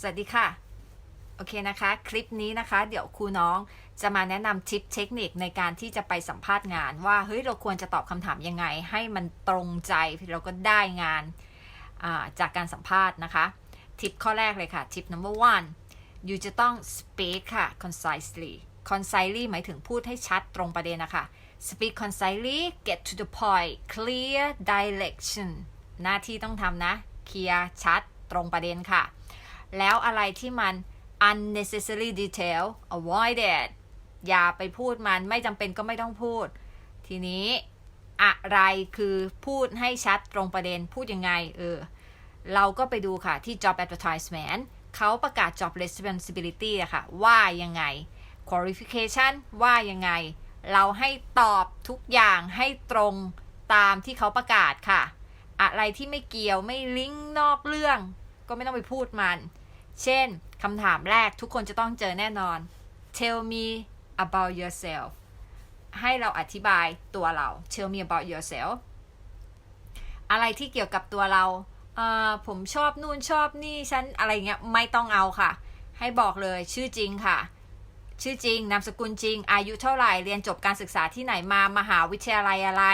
สวัสดีค่ะ โอเคนะคะ คลิปนี้นะคะ เดี๋ยวครูน้องจะมาแนะนำทิปเทคนิคในการที่จะไปสัมภาษณ์งาน ว่าเฮ้ยเราควรจะตอบคำถามยังไง ให้มันตรงใจเราก็ได้งานาจากการสัมภาษณ์นะคะ ทิปข้อแรกเลยค่ะ ทิป number one อยู่จะต้อง speak ค่ะ concisely concisely หมายถึงพูดให้ชัดตรงประเด็นนะคะ speak concisely get to the point clear direction หน้าที่ต้องทำนะ เคลียร์ชัดตรงประเด็นค่ะ แล้วอะไรที่มัน unnecessary detail avoid it อย่าไปพูดมันไม่จำเป็นก็ไม่ต้องพูด ทีนี้อะไรคือพูดให้ชัดตรงประเด็นพูดยังไง เออ เราก็ไปดูค่ะที่ job advertisement เขาประกาศ job responsibility อะค่ะ ว่ายังไง qualification ว่ายังไง เราให้ตอบทุกอย่างให้ตรงตามที่เขาประกาศค่ะ อะไรที่ไม่เกี่ยวไม่ลิงก์นอกเรื่อง ก็ไม่ต้องไปพูดมัน เช่นคำถามแรกทุกคนจะต้องเจอแน่นอน tell me about yourself ให้เราอธิบายตัวเรา tell me about yourself อะไรที่เกี่ยวกับตัวเราเอ่อผมชอบนู่นชอบนี่ฉันอะไรเงี้ยไม่ต้องเอาค่ะ ให้บอกเลยชื่อจริงค่ะ ชื่อจริงนามสกุลจริง อายุเท่าไหร่เรียนจบการศึกษาที่ไหนมามหาวิทยาลัยอะไร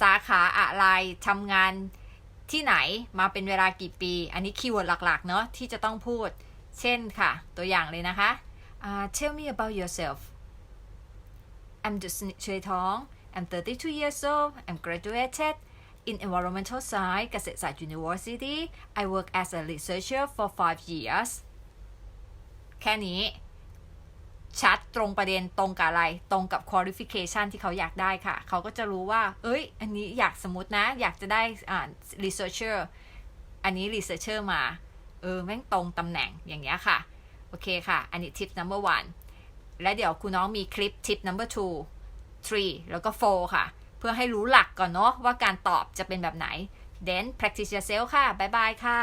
สาขาอะไรทำงาน ที่ไหนมาเป็นเวลากี่ปี อันนี้คีย์เวิร์ดหลักๆ เนอะที่จะต้องพูด เช่นค่ะ ตัวอย่างเลยนะคะอ่า tell me about yourself I'm Dusnit Choi Tong I'm 32 years old I'm graduated in environmental science เกษตรศาสตร์ University I work as a researcher for five years แค่นี้ ชัดตรงประเด็นตรงกับอะไร ตรงกับ qualification ที่เขาอยากได้ค่ะ เขาก็จะรู้ว่า เอ้ย อันนี้อยากสมมตินะ อยากจะได้อ่า researcher อันนี้ researcher มา เออ แม่งตรงตำแหน่งอย่างเงี้ยค่ะ โอเคค่ะ อันนี้ tip number one และเดี๋ยวคุณน้องมีคลิป tip number two three แล้วก็ four ค่ะ เพื่อให้รู้หลักก่อนเนาะว่าการตอบจะเป็นแบบไหน then practice yourself ค่ะ บ๊ายบายค่ะ